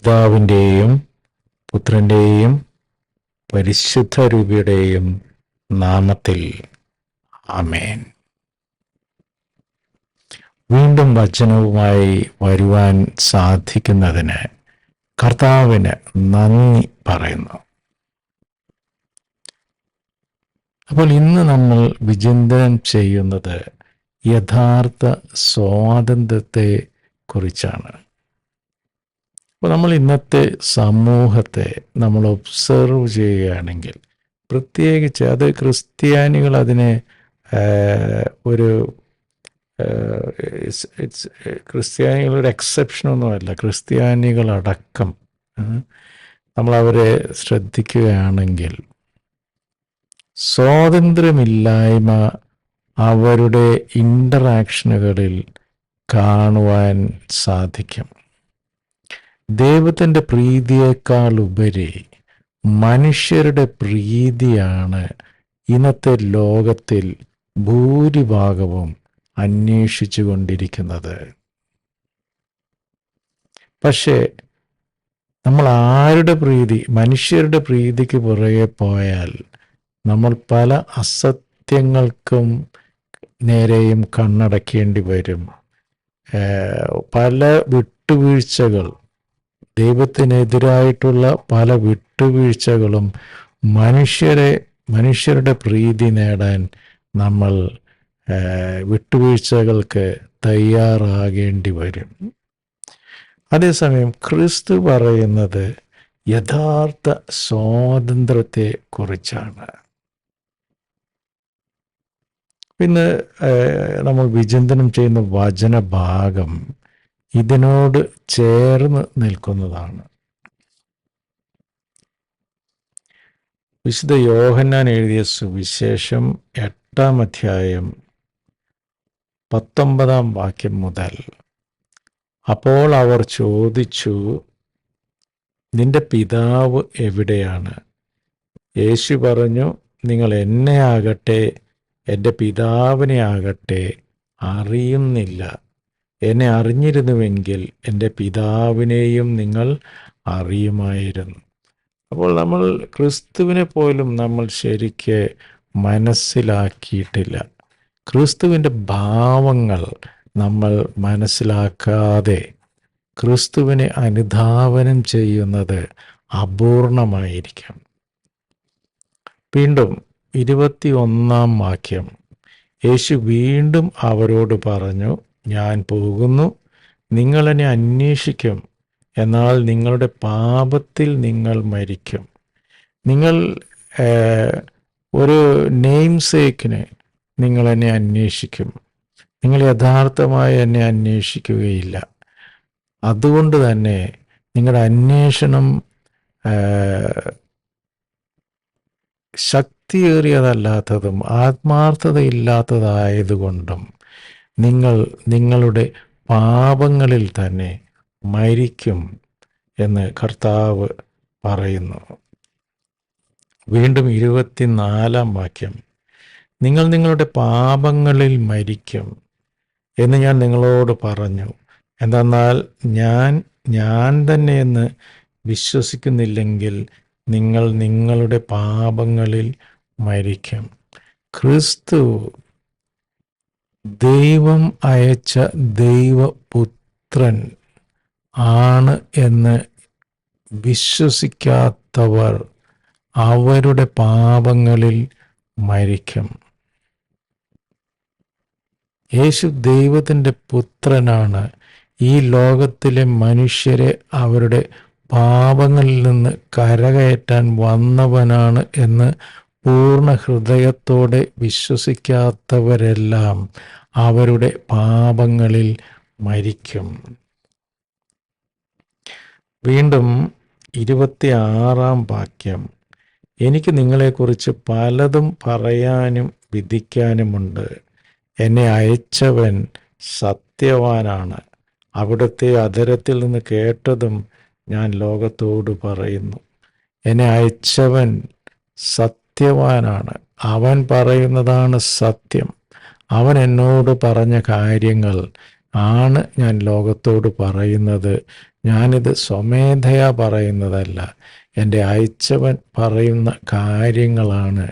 പിതാവിന്റെയും പുത്രന്റെയും പരിശുദ്ധ രൂപിയുടെയും നാമത്തിൽ. ആമേൻ. വീണ്ടും വചനവുമായി വരുവാൻ സാധിക്കുന്നതിന് കർത്താവിന് നന്ദി പറയുന്നു. അപ്പോൾ ഇന്ന് നമ്മൾ വിചിന്തനം ചെയ്യുന്നത് യഥാർത്ഥ സ്വാതന്ത്ര്യത്തെ കുറിച്ചാണ്. അപ്പോൾ നമ്മൾ ഇന്നത്തെ സമൂഹത്തെ നമ്മൾ ഒബ്സർവ് ചെയ്യുകയാണെങ്കിൽ പ്രത്യേകിച്ച് അത് ക്രിസ്ത്യാനികൾ അതിനെ ഒരു ക്രിസ്ത്യാനികളൊരു എക്സെപ്ഷനൊന്നുമല്ല. ക്രിസ്ത്യാനികളടക്കം നമ്മളവരെ ശ്രദ്ധിക്കുകയാണെങ്കിൽ സ്വാതന്ത്ര്യമില്ലായ്മ അവരുടെ ഇന്ററാക്ഷനുകളിൽ കാണുവാൻ സാധിക്കും. ദൈവത്തിന്റെ പ്രീതിയേക്കാൾ ഉപരി മനുഷ്യരുടെ പ്രീതിയാണ് ഇന്നത്തെ ലോകത്തിൽ ഭൂരിഭാഗവും അന്വേഷിച്ചു കൊണ്ടിരിക്കുന്നത്. പക്ഷേ നമ്മൾ ആരുടെ പ്രീതി മനുഷ്യരുടെ പ്രീതിക്ക് പുറകെ പോയാൽ നമ്മൾ പല അസത്യങ്ങൾക്കും നേരെയും കണ്ണടക്കേണ്ടി വരും. പല വിട്ടുവീഴ്ചകൾ ദൈവത്തിനെതിരായിട്ടുള്ള പല വിട്ടുവീഴ്ചകളും മനുഷ്യരെ മനുഷ്യരുടെ പ്രീതി നേടാൻ നമ്മൾ വിട്ടുവീഴ്ചകൾക്ക് തയ്യാറാകേണ്ടി വരും. അതേസമയം ക്രിസ്തു പറയുന്നത് യഥാർത്ഥ സ്വാതന്ത്ര്യത്തെ കുറിച്ചാണ് പിന്നെ നമ്മൾ വിചിന്തനം ചെയ്യുന്ന വചനഭാഗം ഇതിനോട് ചേർന്ന് നിൽക്കുന്നതാണ്. വിശുദ്ധ യോഹന്നാൻ എഴുതിയ സുവിശേഷം എട്ടാം അധ്യായം പത്തൊമ്പതാം വാക്യം മുതൽ. അപ്പോൾ അവർ ചോദിച്ചു നിന്റെ പിതാവ് എവിടെയാണ്? യേശു പറഞ്ഞു നിങ്ങൾ എന്നെ ആകട്ടെ എന്റെ പിതാവിനെ ആകട്ടെ അറിയുന്നില്ല. എന്നെ അറിഞ്ഞിരുന്നുവെങ്കിൽ എന്റെ പിതാവിനെയും നിങ്ങൾ അറിയുമായിരുന്നു. അപ്പോൾ നമ്മൾ ക്രിസ്തുവിനെ പോലും നമ്മൾ ശരിക്ക് മനസ്സിലാക്കിയിട്ടില്ല. ക്രിസ്തുവിന്റെ ഭാവങ്ങൾ നമ്മൾ മനസ്സിലാക്കാതെ ക്രിസ്തുവിനെ അനുധാവനം ചെയ്യുന്നത് അപൂർണമായിരിക്കാം. വീണ്ടും ഇരുപത്തി ഒന്നാം വാക്യം. യേശു വീണ്ടും അവരോട് പറഞ്ഞു ഞാൻ പോകുന്നു. നിങ്ങളെന്നെ അന്വേഷിക്കും. എന്നാൽ നിങ്ങളുടെ പാപത്തിൽ നിങ്ങൾ മരിക്കും. നിങ്ങൾ ഒരു നെയിം സേക്കിന് നിങ്ങൾ അന്വേഷിക്കും. നിങ്ങൾ യഥാർത്ഥമായി എന്നെ അന്വേഷിക്കുകയില്ല. അതുകൊണ്ട് തന്നെ നിങ്ങളുടെ അന്വേഷണം ശക്തിയേറിയതല്ലാത്തതും ആത്മാർത്ഥതയില്ലാത്തതായതുകൊണ്ടും നിങ്ങൾ നിങ്ങളുടെ പാപങ്ങളിൽ തന്നെ മരിക്കും എന്ന് കർത്താവ് പറയുന്നു. വീണ്ടും ഇരുപത്തിനാലാം വാക്യം. നിങ്ങൾ നിങ്ങളുടെ പാപങ്ങളിൽ മരിക്കും എന്ന് ഞാൻ നിങ്ങളോട് പറഞ്ഞു. എന്തെന്നാൽ ഞാൻ ഞാൻ തന്നെ എന്ന് വിശ്വസിക്കുന്നില്ലെങ്കിൽ നിങ്ങൾ നിങ്ങളുടെ പാപങ്ങളിൽ മരിക്കും. ക്രിസ്തു ദൈവം അയച്ച ദൈവപുത്രൻ ആണ് എന്ന് വിശ്വസിക്കാത്തവർ അവരുടെ പാപങ്ങളിൽ മരിക്കും. യേശു ദൈവത്തിന്റെ പുത്രനാണ്. ഈ ലോകത്തിലെ മനുഷ്യരെ അവരുടെ പാപങ്ങളിൽ നിന്ന് കരകയറ്റാൻ വന്നവനാണ് എന്ന് പൂർണ ഹൃദയത്തോടെ വിശ്വസിക്കാത്തവരെല്ലാം അവരുടെ പാപങ്ങളിൽ മരിക്കും. വീണ്ടും ഇരുപത്തിയാറാം വാക്യം. എനിക്ക് നിങ്ങളെക്കുറിച്ച് പലതും പറയാനും വിധിക്കാനുമുണ്ട്. എന്നെ അയച്ചവൻ സത്യവാനാണ്. അവിടുത്തെ അധരത്തിൽ നിന്ന് കേട്ടതും ഞാൻ ലോകത്തോട് പറയുന്നു. എന്നെ അയച്ചവൻ സത്യവാനാണ്. അവൻ പറയുന്നതാണ് സത്യം. അവൻ എന്നോട് പറഞ്ഞ കാര്യങ്ങൾ ആണ് ഞാൻ ലോകത്തോട് പറയുന്നത്. ഞാനിത് സ്വമേധയാ പറയുന്നതല്ല. എന്റെ അയച്ചവൻ പറയുന്ന കാര്യങ്ങളാണ്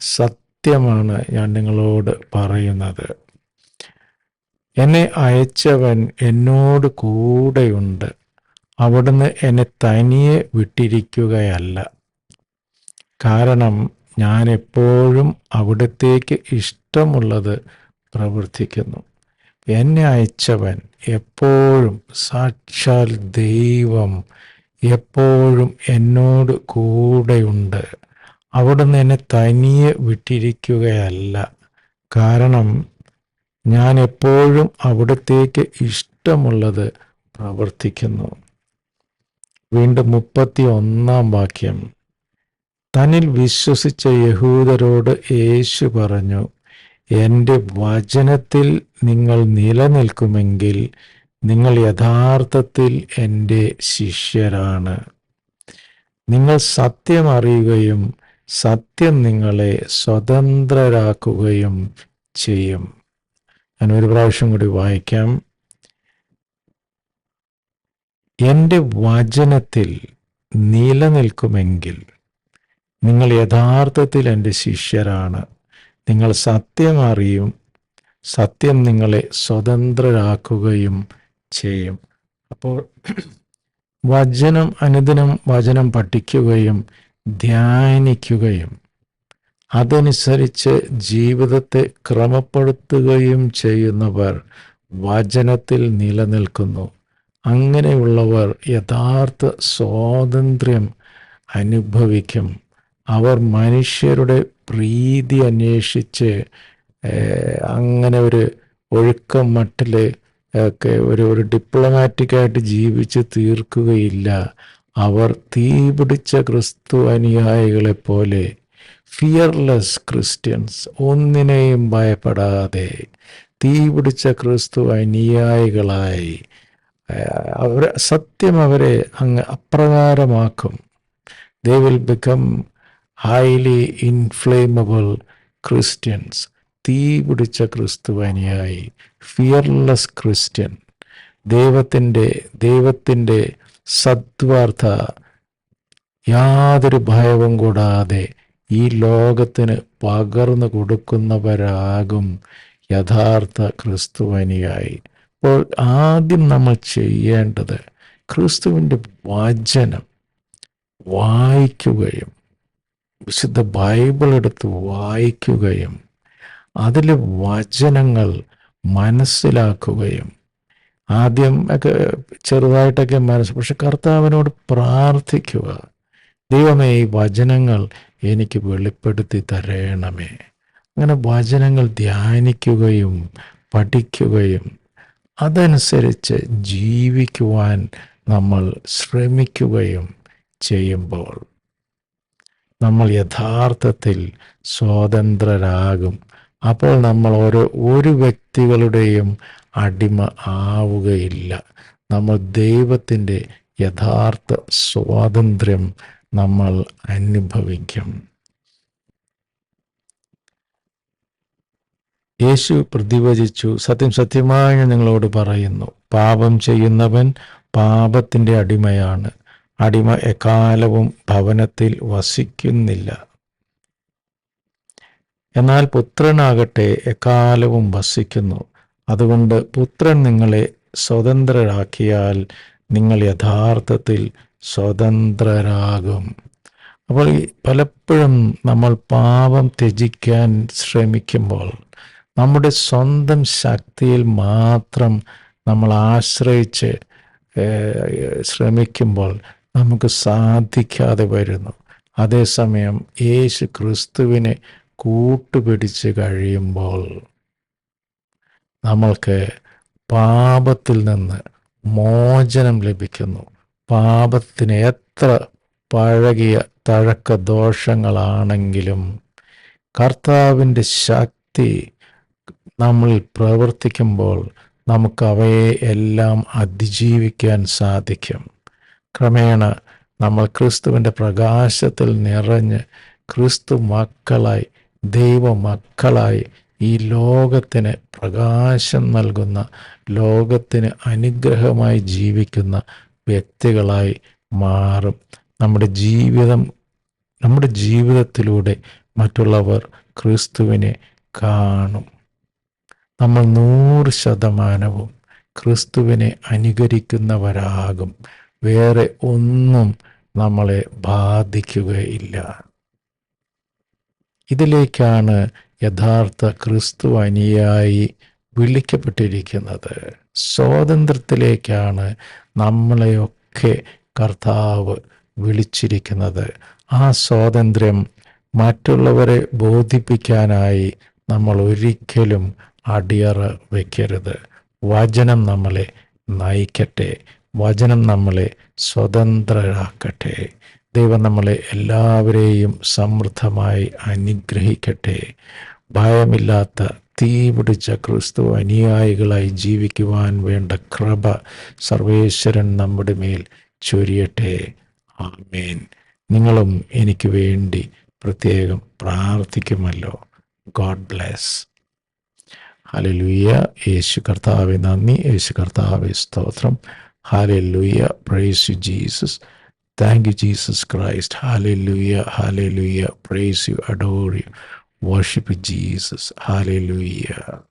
സത്യമാണ് ഞാൻ നിങ്ങളോട് പറയുന്നത്. എന്നെ അയച്ചവൻ എന്നോട് കൂടെയുണ്ട്. അവിടുന്ന് എന്നെ തനിയെ വിട്ടിരിക്കുകയല്ല. കാരണം ഞാൻ എപ്പോഴും അവിടത്തേക്ക് ഇഷ്ടമുള്ളത് പ്രവർത്തിക്കുന്നു. എന്നെ അയച്ചവൻ എപ്പോഴും സാക്ഷാൽ ദൈവം. എപ്പോഴും എന്നോട് കൂടെയുണ്ട്. അവിടുന്ന് എന്നെ തനിയെ വിട്ടിരിക്കുകയല്ല. കാരണം ഞാൻ എപ്പോഴും അവിടത്തേക്ക് ഇഷ്ടമുള്ളത് പ്രവർത്തിക്കുന്നു. വീണ്ടും മുപ്പത്തി ഒന്നാം വാക്യം. തന്നിൽ വിശ്വസിച്ച യഹൂദരോട് യേശു പറഞ്ഞു എന്റെ വചനത്തിൽ നിങ്ങൾ നിലനിൽക്കുമെങ്കിൽ നിങ്ങൾ യഥാർത്ഥത്തിൽ എന്റെ ശിഷ്യരാണ്. നിങ്ങൾ സത്യം അറിയുകയും സത്യം നിങ്ങളെ സ്വതന്ത്രരാക്കുകയും ചെയ്യും. ഞാൻ ഒരു പ്രാവശ്യം കൂടി വായിക്കാം. എന്റെ വചനത്തിൽ നിലനിൽക്കുമെങ്കിൽ നിങ്ങൾ യഥാർത്ഥത്തിൽ എന്റെ ശിഷ്യരാണ്. നിങ്ങൾ സത്യം അറിയും. സത്യം നിങ്ങളെ സ്വതന്ത്രരാക്കുകയും ചെയ്യും. അപ്പോൾ വചനം അനുദിനം വചനം പഠിക്കുകയും ധ്യാനിക്കുകയും അതനുസരിച്ച് ജീവിതത്തെ ക്രമപ്പെടുത്തുകയും ചെയ്യുന്നവർ വചനത്തിൽ നിലനിൽക്കുന്നു. അങ്ങനെയുള്ളവർ യഥാർത്ഥ സ്വാതന്ത്ര്യം അനുഭവിക്കും. അവർ മനുഷ്യരുടെ പ്രീതി അന്വേഷിച്ച് അങ്ങനെ ഒരു ഒഴുക്കം മട്ടിൽ ഒക്കെ ഒരു ഒരു ഡിപ്ലോമാറ്റിക്കായിട്ട് ജീവിച്ച് തീർക്കുകയില്ല. അവർ തീപിടിച്ച ക്രിസ്തു അനുയായികളെ പോലെ ഫിയർലെസ് ക്രിസ്ത്യൻസ് ഒന്നിനെയും ഭയപ്പെടാതെ തീപിടിച്ച ക്രിസ്തു അനുയായികളായി അവർ സത്യം അവരെ അങ്ങ് അപ്രകാരമാക്കും. They will become highly inflammable Christians തീ പിടിച്ച ക്രിസ്തുവനിയായി ഫിയർലെസ് ക്രിസ്ത്യൻ ദൈവത്തിന്റെ ദൈവത്തിന്റെ സദ്വാർത്ഥ യാതൊരു ഭയവും കൂടാതെ ഈ ലോകത്തിന് പകർന്നു കൊടുക്കുന്നവരാകും യഥാർത്ഥ ക്രിസ്തുവനിയായി. അപ്പോൾ ആദ്യം നമ്മൾ ചെയ്യേണ്ടത് ക്രിസ്തുവിന്റെ വചനം വായിക്കുകയും വിശുദ്ധ ബൈബിൾ എടുത്ത് വായിക്കുകയും അതിലെ വചനങ്ങൾ മനസ്സിലാക്കുകയും ആദ്യം ഒക്കെ ചെറുതായിട്ടൊക്കെ മനസ്സ് പക്ഷെ കർത്താവിനോട് പ്രാർത്ഥിക്കുക. ദൈവമേ ഈ വചനങ്ങൾ എനിക്ക് വെളിപ്പെടുത്തി തരണമേ. അങ്ങനെ വചനങ്ങൾ ധ്യാനിക്കുകയും പഠിക്കുകയും അതനുസരിച്ച് ജീവിക്കുവാൻ നമ്മൾ ശ്രമിക്കുകയും ചെയ്യുമ്പോൾ നമ്മൾ യഥാർത്ഥത്തിൽ സ്വതന്ത്രരാകും. അപ്പോൾ നമ്മൾ ഓരോ ഒരു വ്യക്തികളുടെയും അടിമ ആവുകയില്ല. നമ്മൾ ദൈവത്തിന്റെ യഥാർത്ഥ സ്വാതന്ത്ര്യം നമ്മൾ അനുഭവിക്കും. യേശു പ്രതിവചിച്ചു സത്യം സത്യമായി നിങ്ങളോട് പറയുന്നു. പാപം ചെയ്യുന്നവൻ പാപത്തിന്റെ അടിമയാണ്. അടിമ എക്കാലവും ഭവനത്തിൽ വസിക്കുന്നില്ല. എന്നാൽ പുത്രനാകട്ടെ എക്കാലവും വസിക്കുന്നു. അതുകൊണ്ട് പുത്രൻ നിങ്ങളെ സ്വതന്ത്രരാക്കിയാൽ നിങ്ങൾ യഥാർത്ഥത്തിൽ സ്വതന്ത്രരാകും. അപ്പോൾ പലപ്പോഴും നമ്മൾ പാപം ത്യജിക്കാൻ ശ്രമിക്കുമ്പോൾ നമ്മുടെ സ്വന്തം ശക്തിയിൽ മാത്രം നമ്മൾ ആശ്രയിച്ച് ശ്രമിക്കുമ്പോൾ നമുക്ക് സാധിക്കാതെ വരുന്നു. അതേസമയം യേശു ക്രിസ്തുവിനെ കൂട്ടുപിടിച്ച് കഴിയുമ്പോൾ നമ്മൾക്ക് പാപത്തിൽ നിന്ന് മോചനം ലഭിക്കുന്നു. പാപത്തിന് എത്ര പഴകിയ തഴക്ക ദോഷങ്ങളാണെങ്കിലും കർത്താവിന്റെ ശക്തി നമ്മൾ പ്രവർത്തിക്കുമ്പോൾ നമുക്ക് അവയെ എല്ലാം അതിജീവിക്കാൻ സാധിക്കും. ക്രമേണ നമ്മൾ ക്രിസ്തുവിന്റെ പ്രകാശത്തിൽ നിറഞ്ഞ് ക്രിസ്തു മക്കളായി ദൈവ മക്കളായി ഈ ലോകത്തിന് പ്രകാശം നൽകുന്ന ലോകത്തിന് അനുഗ്രഹമായി ജീവിക്കുന്ന വ്യക്തികളായി മാറും. നമ്മുടെ ജീവിതം നമ്മുടെ ജീവിതത്തിലൂടെ മറ്റുള്ളവർ ക്രിസ്തുവിനെ കാണും. നമ്മൾ നൂറ് ശതമാനവും ക്രിസ്തുവിനെ അനുകരിക്കുന്നവരാകും. വേറെ ഒന്നും നമ്മളെ ബാധിക്കുകയില്ല. ഇതിലേക്കാണ് യഥാർത്ഥ ക്രിസ്തു അനുയായി വിളിക്കപ്പെട്ടിരിക്കുന്നത്. സ്വാതന്ത്ര്യത്തിലേക്കാണ് നമ്മളെയൊക്കെ കർത്താവ് വിളിച്ചിരിക്കുന്നത്. ആ സ്വാതന്ത്ര്യം മറ്റുള്ളവരെ ബോധിപ്പിക്കാനായി നമ്മൾ ഒരിക്കലും അടിയറ വയ്ക്കരുത് വചനം നമ്മളെ നയിക്കട്ടെ. വചനം നമ്മളെ സ്വതന്ത്രരാക്കട്ടെ. ദൈവം നമ്മളെ എല്ലാവരെയും സമൃദ്ധമായി അനുഗ്രഹിക്കട്ടെ. ഭയമില്ലാത്ത തീ പിടിച്ച ക്രിസ്തു അനുയായികളായി ജീവിക്കുവാൻ വേണ്ട കൃപ സർവേശ്വരൻ നമ്മുടെ മേൽ ചൊരിയട്ടെ. ആമേൻ. നിങ്ങളും എനിക്ക് വേണ്ടി പ്രത്യേകം പ്രാർത്ഥിക്കുമല്ലോ. God bless. ഹലലുയ്യ യേശു കർത്താവെ നന്ദി. യേശു കർത്താവെ സ്തോത്രം. Hallelujah. Praise you, Jesus. Thank you, Jesus Christ. Hallelujah. Hallelujah. Praise you. Adore you. Worship Jesus. Hallelujah.